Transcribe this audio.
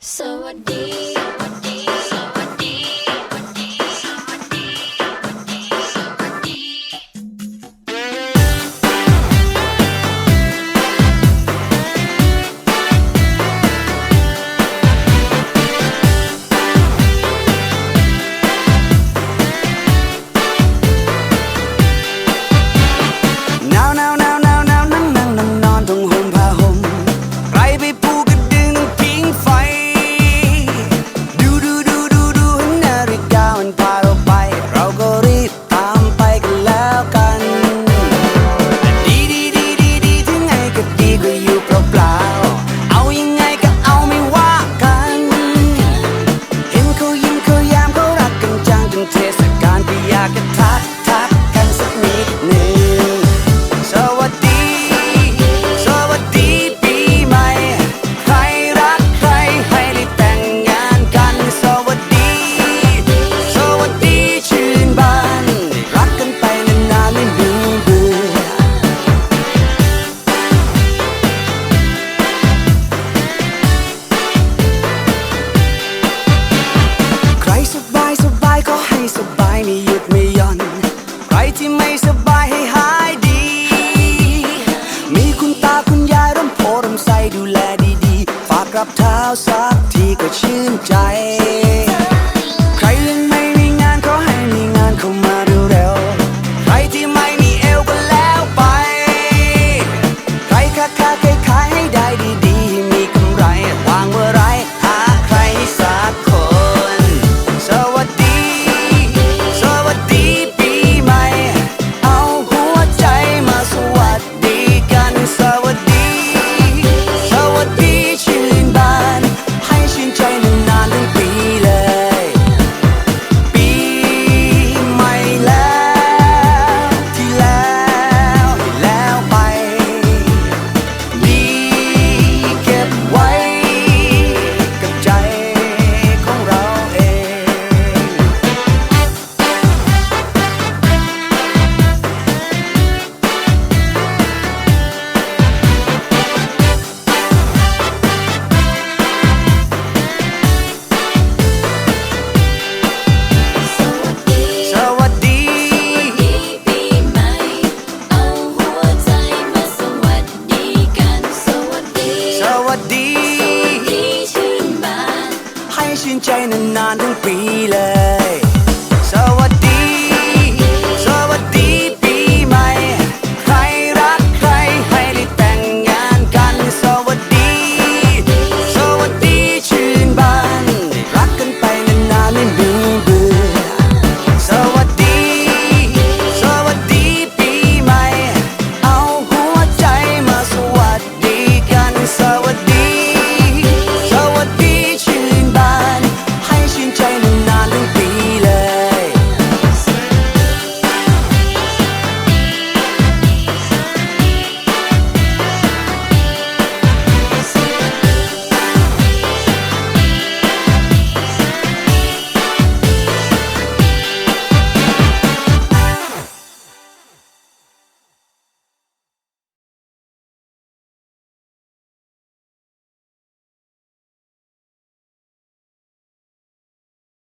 So a deep. บายก็ให้สบายไม่หยุดไม่ย่อน ใครที่ไม่สบายให้หายดี มีคุณตาคุณยายร่มโพร่มใสดูแลดีๆ ฝากกรับเท้าสักทีก็ชื่นใจ ใจนานๆทั้งปีเลย